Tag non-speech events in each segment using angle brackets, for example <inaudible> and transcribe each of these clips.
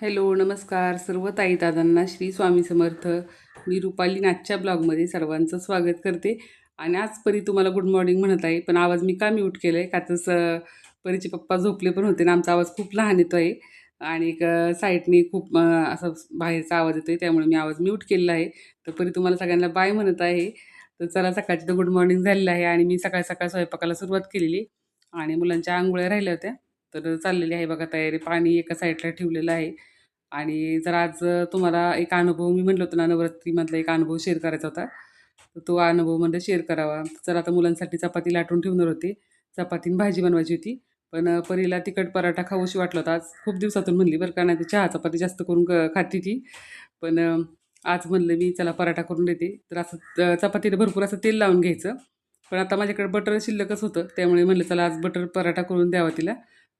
Hello नमस्कार. सर्व ताई दादांना श्री स्वामी समर्थ. मी रुपाली नाचच्या ब्लॉगमध्ये सर्वांचं स्वागत करते. आणि आज परी तुम्हाला गुड मॉर्निंग म्हणत आहे पण आवाज मी का म्यूट केला आहे का तर परीचे पप्पा झोपले पण होते ना आमचा आवाज खूप लहान येतो आहे आणि एक साईडने खूप असं बाहेरचा आवाज येतो आहे त्यामुळे मी आवाज म्यूट केलेला आहे. तर परी तुम्हाला सगळ्यांना बाय म्हणत आहे. तर चला सकाळची तर गुड मॉर्निंग झालेलं आहे आणि मी सकाळ सकाळ स्वयंपाकाला सुरुवात केलेली. आणि मुलांच्या आंघोळ्या राहिल्या होत्या. तर चाललेली आहे बघा तयारी पाणी एका साईडला ठेवलेलं आहे. आणि जर आज तुम्हाला एक अनुभव मी म्हटलं होतं ना नवरात्रीमधला एक अनुभव शेअर करायचा होता. तर तो अनुभव म्हणलं शेअर करावा. तर आता मुलांसाठी चपाती लाटून ठेवणार होते. चपातीन भाजी बनवायची होती. पण परीला तिखट पराठा खाऊशी वाटला होता. आज खूप दिवसातून म्हणली बरं का नाही तर चहा चपाती जास्त करून क खाती ती. पण आज म्हणलं मी चला पराठा करून देते. तर असं अ, चपातीला भरपूर असं तेल लावून घ्यायचं. पण आता माझ्याकडे बटर शिल्लकच होतं. त्यामुळे म्हणलं चला आज बटर पराठा करून द्यावा तिला.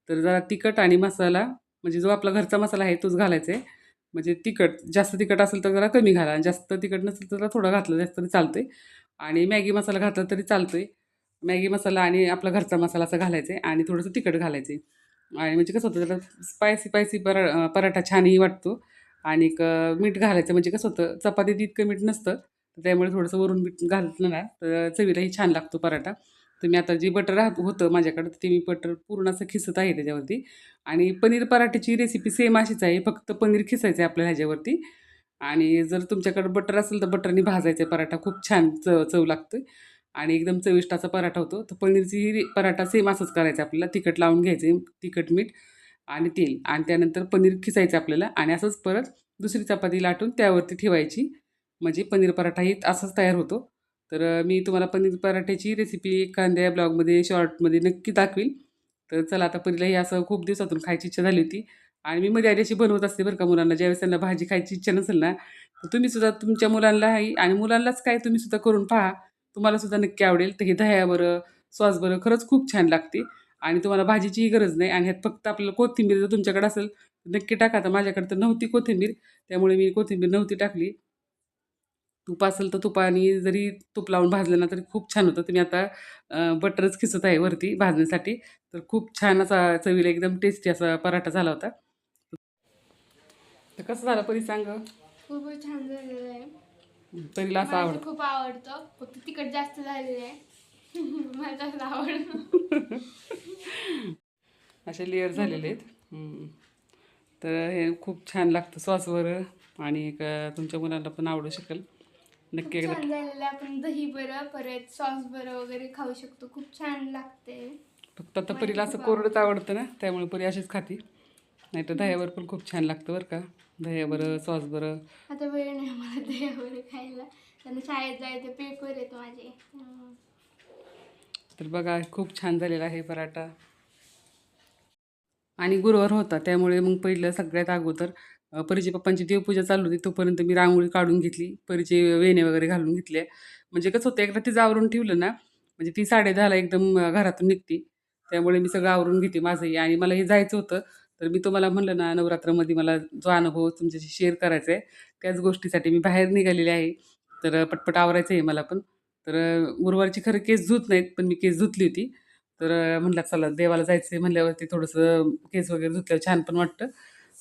तर जरा तिखट आणि मसाला म्हणजे जो आपला घरचा मसाला आहे तोच घालायचा आहे म्हणजे तिखट जास्त तिखट असेल तर जरा कमी घाला. जास्त तिखट नसेल तर जरा थोडं घातलं जास्त तरी चालतं आहे आणि मॅगी मसाला घातला तरी चालतो आहे मॅगी मसाला आणि आपला घरचा मसाला असं घालायचा आहे आणि थोडंसं तिखट घालायचं आहे आणि म्हणजे कसं होतं त्याला स्पायसी स्पायसी परा पराठा छानही वाटतो. आणि मीठ घालायचं म्हणजे कसं होतं चपातीत इतकं मीठ नसतं. तर त्यामुळे थोडंसं वरून मीठ घालत ना तर चवीलाही छान लागतो पराठा. तर मी आता जे बटर राहत होतं माझ्याकडं ते मी बटर पूर्ण असं खिसत आहे त्याच्यावरती. आणि पनीर पराठ्याची रेसिपी सेम अशीच आहे फक्त पनीर खिसायचं आहे आपल्याला ह्याच्यावरती. आणि जर तुमच्याकडं बटर असेल तर बटरने भाजायचं आहे पराठा खूप छान चव चव लागतो आणि एकदम चविष्टाचा पराठा होतो. तर पनीरची ही पराठा सेम असंच करायचा आपल्याला. तिखट लावून घ्यायचे तिखट मीठ आणि तेल. आणि त्यानंतर पनीर खिसायचं आपल्याला. आणि असंच परत दुसरी चपाती लाटून त्यावरती ठेवायची. म्हणजे पनीर पराठा ही असंच तयार होतो. तर मी तुम्हाला पनीर पराठ्याची रेसिपी एखाद्या ब्लॉगमध्ये शॉर्टमध्ये नक्की दाखवील तर चला आता पनीरला ही असं खूप दिवसातून खायची इच्छा झाली होती. आणि मी मध्ये आधी अशी बनवत असते बरं का मुलांना. ज्यावेळेस त्यांना भाजी खायची इच्छा नसेल ना तर तुम्ही सुद्धा तुमच्या मुलांनाही आणि मुलांनाच काय तुम्ही सुद्धा करून पहा. तुम्हाला सुद्धा नक्की आवडेल. तर हे दह्याबरं सॉस बरं खरंच खूप छान लागते. आणि तुम्हाला भाजीचीही गरज नाही. आणि ह्यात फक्त आपल्याला कोथिंबीर जर तुमच्याकडे असेल तर नक्की टाका. तर माझ्याकडे तर नव्हती कोथिंबीर. त्यामुळे मी कोथिंबीर नव्हती टाकली. तूप असेल तर तुपाने जरी तूप लावून भाजलं ना तरी खूप छान होतं. तुम्ही आता बटरच खिसत आहे वरती भाजण्यासाठी. तर खूप छान असा चवीला एकदम टेस्टी असा पराठा झाला होता. तर कसं झालं परी सांग खूपच छान झालेलं आहे. परीला असं आवडतं. खूप आवडतं. फक्त तिखट जास्त झालेलं आहे. <laughs> मला जास्त आवडतं. <laughs> असे लेअर झालेले आहेत. तर हे खूप छान लागतं सॉसवर आणि एक तुमच्या मुलांना पण आवडू शकेल. नक्की खूप एकदा छान झालेलं आहे. आपण दही बरं परत सॉस बरं वगैरे खाऊ शकतो. खूप छान लागते. फक्त आता परीला असं कोरडंच आवडतं ना त्यामुळे परी अशीच खाती. नाही तर दह्यावर पण खूप छान लागतं बरं का. दह्याबरं सॉस बरं. आता वेळ नाही मला दही वगैरे खायला. त्यांना शाळेत जायचं पेपर आहेत माझे. तर बघा खूप छान झालेला आहे पराठा. आणि गुरुवार होता त्यामुळे मग पहिलं सगळ्यात अगोदर परिचय पप्पांची देवपूजा चालू होती तोपर्यंत मी रांगोळी काढून घेतली परीचे वेणे वगैरे घालून घेतले म्हणजे कसं होतं एकदा तिचं आवरून ठेवलं ना म्हणजे ती साडे दहाला एकदम घरातून निघते. त्यामुळे मी सगळं आवरून घेते माझंही. आणि मला हे जायचं होतं तर मी तुम्हाला म्हणलं ना नवरात्रामध्ये मला जो अनुभव तुमच्याशी शेअर करायचा आहे त्याच गोष्टीसाठी मी बाहेर निघालेले आहे. तर पटपट आवरायचं आहे मला पण. तर गुरुवारची खरं केस धुत नाहीत पण मी केस धुतली होती. तर म्हटलं चला देवाला जायचं आहे म्हणल्यावरती थोडंसं केस वगैरे धुतल्यावर छान पण वाटतं.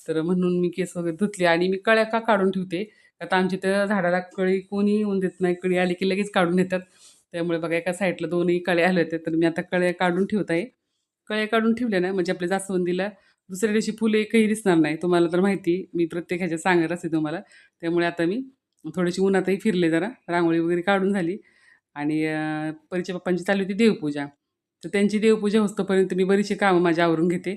तर म्हणून मी केस वगैरे धुतले आणि मी कळ्या का काढून ठेवते? आता आमच्या त्या झाडाला कळी कोणी येऊन देत नाही कळी आली की लगेच काढून येतात त्यामुळे बघा एका साईडला दोन्ही कळे आले होते तर मी आता कळ्या काढून ठेवत आहे. कळ्या काढून ठेवल्या ना म्हणजे आपल्या जास्वंदीला दुसऱ्या दिवशी फुले एकही दिसणार नाही तुम्हाला तर माहिती मी प्रत्येक ह्याच्यात सांगत असते तुम्हाला. त्यामुळे आता मी थोडीशी उन्हातही फिरले जरा रांगोळी वगैरे काढून झाली. आणि परिचय परीच्या पप्पांची चालू होती देवपूजा. तर त्यांची देवपूजा होतोपर्यंत मी बरीचशी कामं माझ्या आवरून घेते.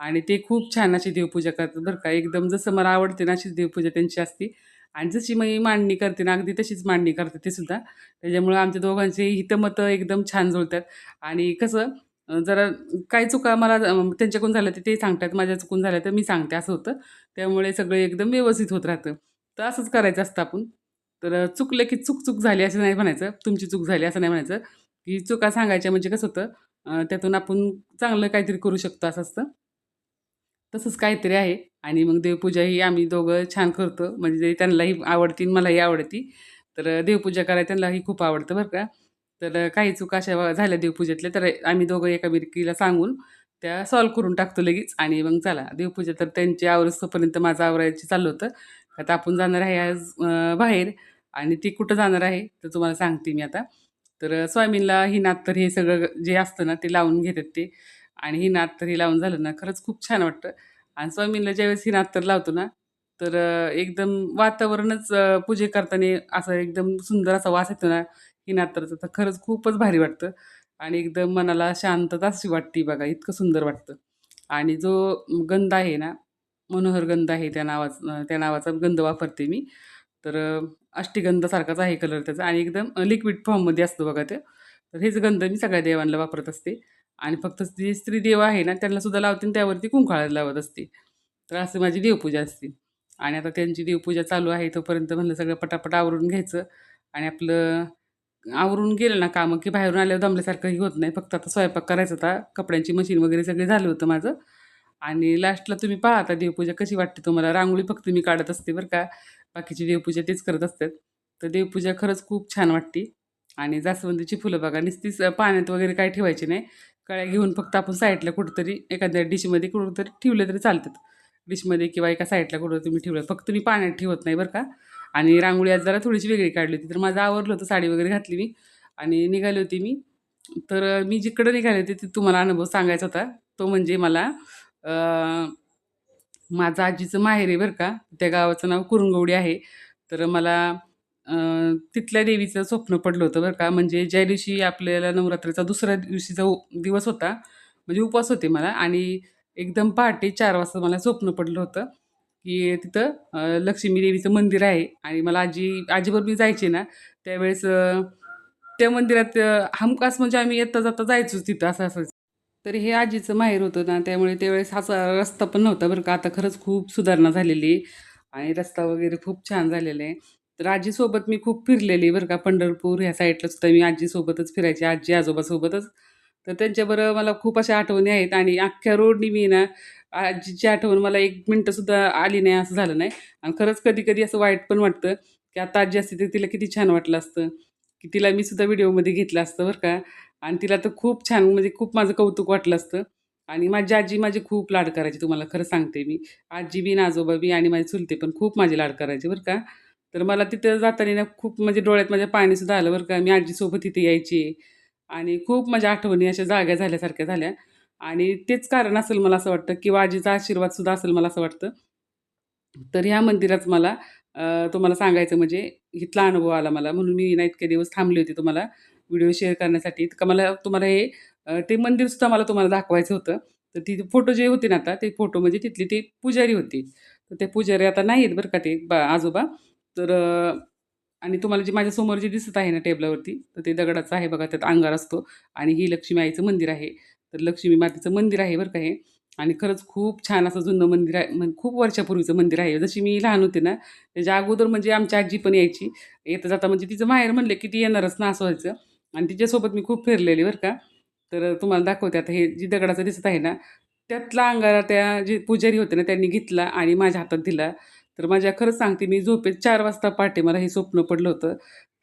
आणि ते खूप छान अशी देवपूजा करतात बरं का. एकदम जसं मला आवडते ना अशीच देवपूजा त्यांची असते. आणि जशी मी मांडणी करते ना अगदी तशीच मांडणी करते ते सुद्धा. त्याच्यामुळं आमच्या दोघांचे हितमतं एकदम छान जुळतात. आणि कसं जरा काय चुका मला त्यांच्याकडून झाल्या तर ते सांगतात माझ्या चुकून झाल्या तर मी सांगते असं होतं. त्यामुळे सगळं एकदम व्यवस्थित होत राहतं. तर असंच करायचं असतं आपण. तर चुकलं की चूक चूक झाली असं नाही म्हणायचं. तुमची चूक झाली असं नाही म्हणायचं. की चुका सांगायच्या म्हणजे कसं होतं त्यातून आपण चांगलं काहीतरी करू शकतो असं असतं. तसंच काहीतरी आहे. आणि मग देवपूजा ही आम्ही दोघं छान करतो. म्हणजे त्यांनाही आवडती आणि मलाही आवडती. तर देवपूजा करायला त्यांनाही खूप आवडतं बरं का. तर काही चुका अशा झाल्या देवपूजेतल्या तर आम्ही दोघं एकामेकीला सांगून त्या सॉल्व करून टाकतो लगेच. आणि मग चला देवपूजा तर त्यांची आवरस्तोपर्यंत माझं आवरायचं चाललं होतं. आता आपण जाणार आहे आज बाहेर आणि ती कुठं जाणार आहे तर तुम्हाला सांगते मी आता. तर स्वामींला ही नात तर हे सगळं जे असतं ना ते लावून घेतात ते. आणि ही नात तर हे लावून झालं ना खरंच खूप छान वाटतं. आणि स्वामींना ज्यावेळेस ही नात तर लावतो ना तर एकदम वातावरणच पूजे करताना असं एकदम सुंदर असा वास येतो ना ही नात्राचं. तर खरंच खूपच भारी वाटतं. आणि एकदम मनाला शांतता अशी वाटते बघा इतकं सुंदर वाटतं. आणि जो गंध आहे ना मनोहर गंध आहे त्या नावाचा त्या नावाचा गंध वापरते मी. तर अ, अष्टीगंधासारखाच आहे कलर त्याचा. आणि एकदम लिक्विड फॉर्ममध्ये असतो बघा ते. तर हेच गंध मी सगळ्या देवांना वापरत असते. आणि फक्त जे स्त्री देव आहे ना त्यांना सुद्धा लावते आणि त्यावरती कुंकाळ लावत असते. तर असं माझी देवपूजा असते. आणि आता त्यांची देवपूजा चालू आहे तोपर्यंत म्हणलं सगळं पटापट आवरून घ्यायचं. आणि आपलं आवरून गेलं ना कामं की बाहेरून आल्यावर दमल्यासारखंही होत नाही. फक्त आता स्वयंपाक करायचा होता. कपड्यांची मशीन वगैरे सगळे झालं होतं माझं. आणि लास्टला तुम्ही पाहा आता देवपूजा कशी वाटते तुम्हाला. रांगोळी फक्त मी काढत असते बरं का. बाकीची देवपूजा तेच करत असतात. तर देवपूजा खरंच खूप छान वाटते. आणि जास्वंदीची फुलं बघा. नुसतीच पाण्यात वगैरे काय ठेवायची नाही. कळ्या घेऊन फक्त आपण साईडला कुठंतरी एखाद्या डिशमध्ये कुठंतरी ठेवले तरी चालतात. डिशमध्ये किंवा एका साईडला कुठं तुम्ही ठेवलं फक्त मी पाण्यात ठेवत नाही बरं का. आणि रांगोळी आज जरा थोडीशी वेगळी काढली होती तर माझं आवरलं होतं साडी वगैरे घातली मी. आणि निघाली होती मी. तर मी जिकडं निघाले होते ते तुम्हाला अनुभव सांगायचा होता. तो म्हणजे मला माझं आजीचं माहेर आहे बरं का. त्या गावाचं नाव कुरुंगवडी आहे. तर मला तिथल्या देवीचं स्वप्न पडलं होतं बरं का. म्हणजे ज्या दिवशी आपल्याला नवरात्रीचा दुसऱ्या दिवशीचा उ- दिवस होता म्हणजे उपवास होते मला आणि एकदम पहाटे चार वाजता मला स्वप्न पडलं होतं की तिथं लक्ष्मी देवीचं मंदिर आहे आणि मला आजी आजीबरोबर मी जायचे ना त्यावेळेस त्या मंदिरात अं, हमखास म्हणजे आम्ही येता जाता जायचोच तिथं असं असायचं तर हे आजीचं माहेर होतं ना त्यामुळे त्यावेळेस असा रस्ता पण नव्हता बरं का. आता खरंच खूप सुधारणा झालेली आहे आणि रस्ता वगैरे खूप छान झालेला आहे. तर आजीसोबत मी खूप फिरलेली आहे बरं का पंढरपूर ह्या साईडला सुद्धा मी आजीसोबतच फिरायची आजी आजोबासोबतच. तर त्यांच्याबरोबर मला खूप अशा आठवणी आहेत आणि अख्ख्या रोडनी मी ना आजीची आठवण मला एक मिनटंसुद्धा आली नाही असं झालं नाही. आणि खरंच कधी कधी असं वाईट पण वाटतं की आता आजी असते तर तिला किती छान वाटलं असतं की तिला मी सुद्धा व्हिडिओमध्ये घेतलं असतं बरं का. आणि तिला तर खूप छान म्हणजे खूप माझं कौतुक वाटलं असतं. आणि माझी आजी माझी खूप लाड करायची तुम्हाला खरं सांगते मी. आजी बी आजोबा बी आणि माझे चुलते पण खूप माझे लाड करायचे बरं का. तर मला तिथं जाताना ना खूप म्हणजे डोळ्यात माझ्या पाणीसुद्धा आलं बरं का. मी आजीसोबत तिथे यायची आणि खूप माझ्या आठवणी अशा जाग्या झाल्यासारख्या झाल्या. आणि तेच कारण असेल मला असं वाटतं किंवा आजीचा आशीर्वादसुद्धा असेल मला असं वाटतं. तर ह्या मंदिरात मला तुम्हाला सांगायचं म्हणजे इथला अनुभव आला मला. म्हणून मी ना इतके दिवस थांबले होते तुम्हाला व्हिडिओ शेअर करण्यासाठी. का मला तुम्हाला हे ते मंदिरसुद्धा मला तुम्हाला दाखवायचं होतं. तर ती फोटो जे होते ना आता ते फोटो म्हणजे तिथली ती पुजारी होती. तर ते पुजारी आता नाही आहेत बरं का ते बा आजोबा. तर आणि तुम्हाला जे माझ्यासमोर जे दिसत आहे ना टेबलावरती तर ते दगडाचं आहे बघा त्यात अंगार असतो आणि ही लक्ष्मी आईचं मंदिर आहे. तर लक्ष्मी मातेचं मंदिर आहे बरं का हे. आणि खरंच खूप छान असं जुनं मंदिर आहे म्हण खूप वर्षापूर्वीचं मंदिर आहे. जशी मी लहान होते ना त्याच्या अगोदर म्हणजे आमची आजी पण यायची. येता जाता म्हणजे तिचं माहेर म्हणलं की ती येणारच ना असं व्हायचं. आणि तिच्यासोबत मी खूप फिरलेली बरं का. तर तुम्हाला दाखवते आता हे जी दगडाचं दिसत आहे ना त्यातला अंगारा त्या जे पुजारी होते ना त्यांनी घेतला आणि माझ्या हातात दिला. तर माझ्या खरंच सांगते मी झोपेत चार वाजता पहाटे मला हे स्वप्न पडलं होतं.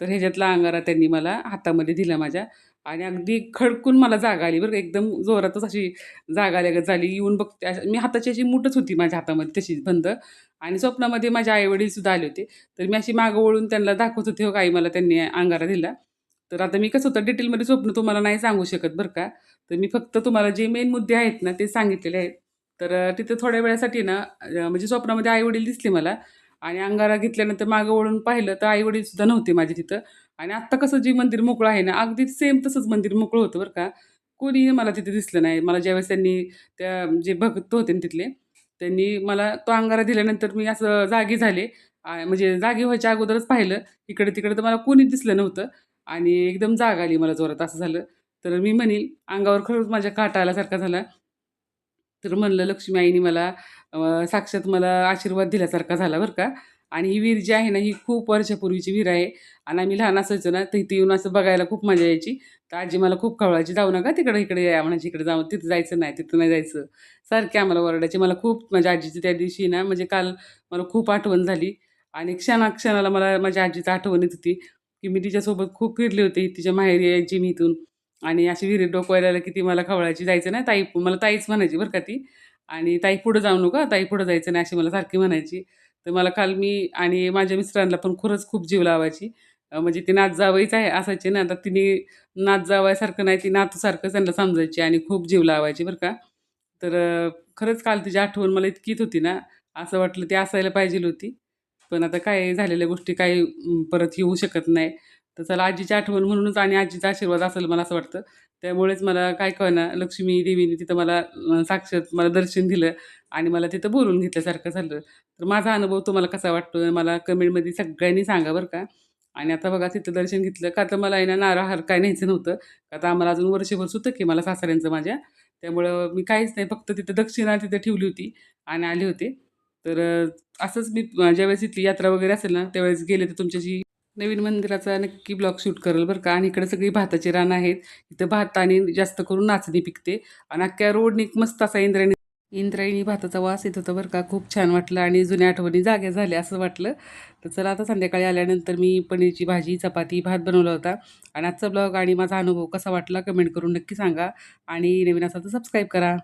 तर ह्याच्यातला अंगारा त्यांनी मला हातामध्ये दिला माझ्या आणि अगदी खडकून मला जागा आली बरं का. एकदम जोरातच अशी जागा लगत झाली. येऊन बघते मी हाताची अशी मुठच होती माझ्या हातामध्ये तशीच बंद. आणि स्वप्नामध्ये माझे आईवडील सुद्धा आले होते. तर मी अशी मागं वळून त्यांना दाखवत होते हो काही मला त्यांनी अंगारा दिला. तर आता मी कसं होतं डिटेलमध्ये स्वप्न तुम्हाला नाही सांगू शकत बरं का. तर मी फक्त तुम्हाला जे मेन मुद्दे आहेत ना ते सांगितलेले आहेत. तर तिथे तिथं थोड्या वेळासाठी ना म्हणजे स्वप्नामध्ये आईवडील दिसले मला आणि अंगारा घेतल्यानंतर मागं वळून पाहिलं तर आईवडील सुद्धा नव्हते माझे तिथं. आणि आत्ता कसं जे मंदिर मोकळं आहे ना अगदी सेम तसंच मंदिर मोकळं होतं बरं का. कोणी मला तिथे दिसलं नाही. मला ज्यावेळेस त्यांनी त्या जे भक्त होते ना तिथले त्यांनी मला तो अंगारा दिल्यानंतर मी असं जागी झाले. म्हणजे जागी व्हायच्या अगोदरच पाहिलं. इकडे तिकडे तर मला कोणी दिसलं नव्हतं आणि एकदम जाग आली मला जोरात असं झालं. तर मी म्हणेल अंगावर खरंच माझ्या काटा आल्यासारखा झाला. तर म्हणलं लक्ष्मी आईने मला साक्षात मला आशीर्वाद दिल्यासारखा झाला बरं का. आणि ही विहीर जी आहे ना ही खूप वर्षापूर्वीची विहीर आहे. आणि आम्ही लहान असायचो ना तर इथे येऊन असं बघायला खूप मजा यायची. तर आजी मला खूप कळवायची जाऊ नका तिकडे इकडे या म्हणायची इकडे जाऊ तिथं जायचं नाही तिथं नाही जायचं. सारखे आम्हाला ओरडायचे. मला खूप माझ्या आजीची त्या दिवशी ना म्हणजे काल मला खूप आठवण झाली. आणि क्षणाक्षणाला मला माझ्या आजीची आठवण येत होती की मी तिच्यासोबत खूप फिरले होते तिच्या माहेरी यायची मी इथून. आणि अशी विहिरीत डोकवायला आलं की ती मला खवळायची जायचं नाही. ताई मला ताईच म्हणायची बरं का ती. आणि ताई पुढं जाऊ नका ताई पुढं जायचं नाही अशी मला सारखी म्हणायची. तर मला काल मी आणि माझ्या मिस्टरांना पण खरंच खूप जीव लावायची. म्हणजे ती नात जावईच आहे असायची ना तर तिने नात जावायसारखं नाही ती नातूसारखं त्यांना समजायची आणि खूप जीव लावायची बरं का. तर खरंच काल तिची आठवण मला इतकीच होती ना असं वाटलं ती असायला पाहिजे होती. पण आता काय झालेल्या गोष्टी काही परत येऊ शकत नाही. तर चला आजीची आठवण म्हणूनच आणि आजीचा आशीर्वाद असेल मला असं वाटतं. त्यामुळेच मला काय कळना लक्ष्मी देवीने तिथं मला साक्षात मला दर्शन दिलं आणि मला तिथं बोलून घेतल्यासारखं झालं. तर माझा अनुभव तुम्हाला कसा वाटतो मला कमेंटमध्ये सगळ्यांनी सांगा बरं का. आणि आता बघा तिथं दर्शन घेतलं का तर मला येणं ना नारळ काय न्यायचं नव्हतं. का तर आम्हाला अजून वर्षभर सुतं की मला सासऱ्यांचं माझ्या. त्यामुळं मी काहीच नाही फक्त तिथं दक्षिणा तिथं ठेवली होती आणि आले होते. तर असंच मी ज्यावेळेस इथली यात्रा वगैरे असेल ना त्यावेळेस गेले तर तुमच्याशी नवीन मंदिराचा नक्की ब्लॉग शूट करेल बरं का. आणि इकडे सगळी भाताची रानं आहेत. इथं भात आणि जास्त करून नाचणी पिकते. आणि अख्ख्या रोडने मस्त असा इंद्रायणी इंद्रायणी भाताचा वास येत होता बरं का. खूप छान वाटलं आणि जुन्या आठवणी जाग्या झाल्या असं वाटलं. तर चला आता संध्याकाळी आल्यानंतर मी पनीरची भाजी चपाती भात बनवला होता. आणि आजचा ब्लॉग आणि माझा अनुभव कसा वाटला कमेंट करून नक्की सांगा. आणि नवीन असाल तर सबस्क्राईब करा.